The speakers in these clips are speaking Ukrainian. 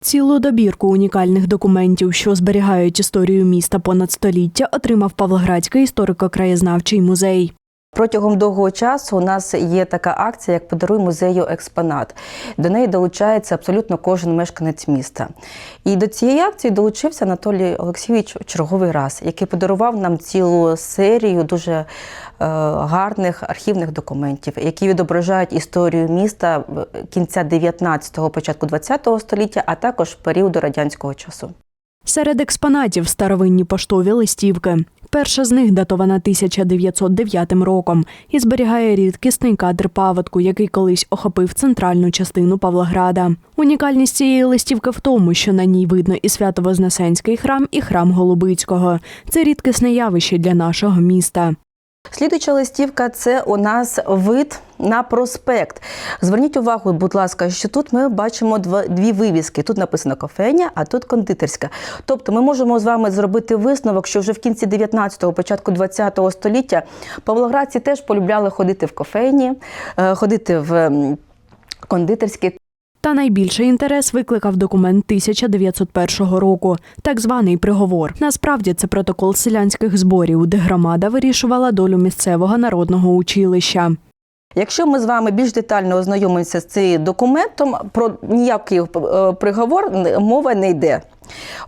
Цілу добірку унікальних документів, що зберігають історію міста понад століття, отримав Павлоградський історико-краєзнавчий музей. Протягом довгого часу у нас є така акція, як подаруй музею експонат. До неї долучається абсолютно кожен мешканець міста. І до цієї акції долучився Анатолій Олексійович черговий раз, який подарував нам цілу серію дуже е, гарних архівних документів, які відображають історію міста кінця 19-го, початку 20-го століття, а також періоду радянського часу. Серед експонатів старовинні поштові листівки. Перша з них датована 1909 роком і зберігає рідкісний кадр паводку, який колись охопив центральну частину Павлограда. Унікальність цієї листівки в тому, що на ній видно і Свято-Вознесенський храм, і храм Голубицького. Це рідкісне явище для нашого міста. Слідуюча листівка це у нас вид на проспект. Зверніть увагу, будь ласка, що тут ми бачимо дві вивіски. Тут написано кофейня, а тут кондитерська. Тобто ми можемо з вами зробити висновок, що вже в кінці 19-го, початку 20-го століття павлоградці теж полюбляли ходити в кофейні, е, ходити в кондитерські. Та найбільший інтерес викликав документ 1901 року, так званий приговор. Насправді це протокол селянських зборів, де громада вирішувала долю місцевого народного училища. Якщо ми з вами більш детально ознайомимося з цим документом, про ніякий е, приговор мова не йде.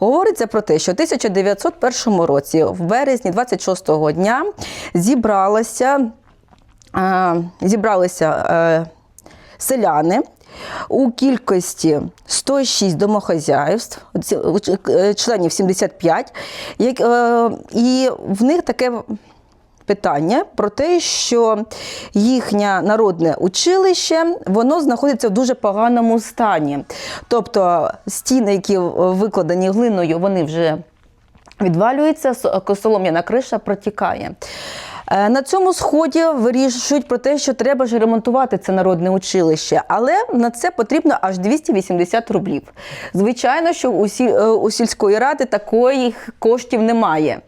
Говориться про те, що в 1901 році, в березні 26-го дня, е, зібралися е, селяни у кількості 106 домохозяйств, е, членів 75, як, е, і в них таке питання про те, що їхнє народне училище воно знаходиться в дуже поганому стані. Тобто стіни, які викладені глиною, вони вже відвалюються, солом'яна криша протікає. Е, На цьому сході вирішують про те, що треба ж ремонтувати це народне училище, але на це потрібно аж 280 рублів. Звичайно, що у, сіль, е, у сільської ради такої коштів немає.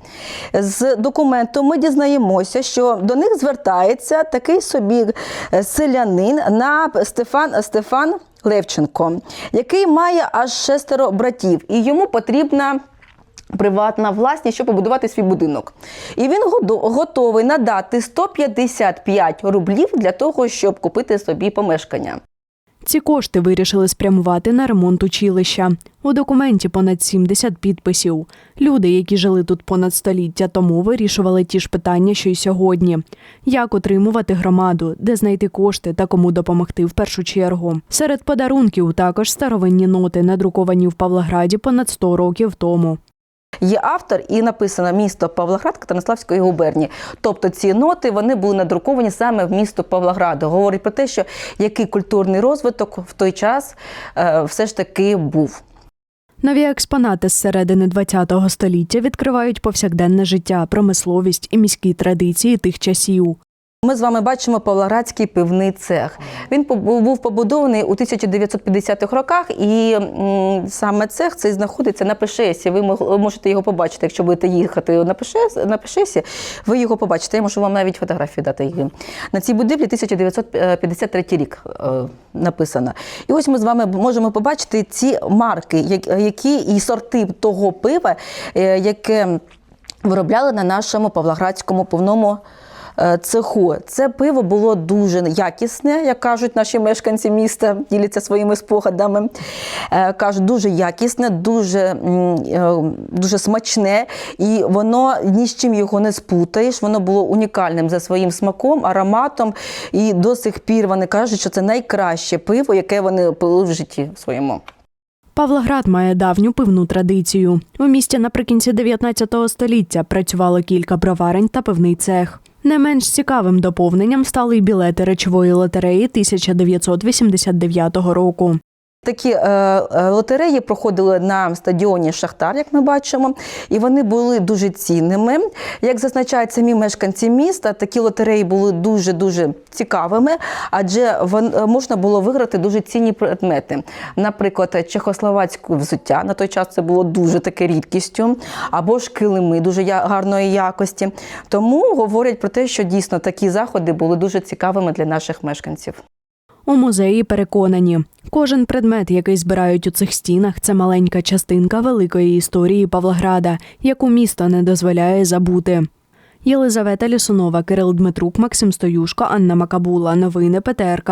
З документу ми дізнаємося, що до них звертається такий собі е, селянин на Стефан Стефан Левченко, який має аж шестеро братів, і йому потрібна приватна власність, щоб побудувати свій будинок. І він готовий надати 155 рублів для того, щоб купити собі помешкання. Ці кошти вирішили спрямувати на ремонт училища. У документі понад 70 підписів. Люди, які жили тут понад століття тому, вирішували ті ж питання, що й сьогодні: як утримувати громаду, де знайти кошти та кому допомогти в першу чергу. Серед подарунків також старовинні ноти, надруковані в Павлограді понад 100 років тому. Є автор і написано місто Павлоград Катеринославської губернії. Тобто ці ноти вони були надруковані саме в місто Павлограду. Говорить про те, що який культурний розвиток в той час е, все ж таки був. Нові експонати з середини ХХ століття відкривають повсякденне життя, промисловість і міські традиції тих часів. Ми з вами бачимо Павлоградський пивний цех. Він був побудований у 1950-х роках, і саме цех цей знаходиться на Пешесі. Ви можете його побачити, якщо будете їхати на Пешес, Пешесі, ви його побачите. Я можу вам навіть фотографію дати її. На цій будівлі 1953 рік е, написано. І ось ми з вами можемо побачити ці марки, які і сорти того пива, е, яке виробляли на нашому павлоградському пивному цеху. Це пиво було дуже якісне, як кажуть наші мешканці міста, діляться своїми спогадами. Е, Кажуть, дуже якісне, дуже, е, дуже смачне, і воно ні з чим його не спутаєш. Воно було унікальним за своїм смаком, ароматом. І до сих пір вони кажуть, що це найкраще пиво, яке вони пили в житті своєму. Павлоград має давню пивну традицію. У місті наприкінці 19 століття працювало кілька броварень та пивний цех. Не менш цікавим доповненням стали й білети речової лотереї 1989 року. Такі е, е, лотереї проходили на стадіоні Шахтар, як ми бачимо, і вони були дуже цінними. Як зазначають самі мешканці міста, такі лотереї були дуже дуже цікавими, адже е, можна було виграти дуже цінні предмети. Наприклад, чехословацьке взуття на той час це було дуже таке рідкістю, або ж килими дуже гарної якості. Тому говорять про те, що дійсно такі заходи були дуже цікавими для наших мешканців. У музеї переконані, кожен предмет, який збирають у цих стінах, це маленька частинка великої історії Павлограда, яку місто не дозволяє забути. Єлизавета Лісунова, Кирил Дмитрук, Максим Стоюшко, Анна Макабула. Новини ПТРК.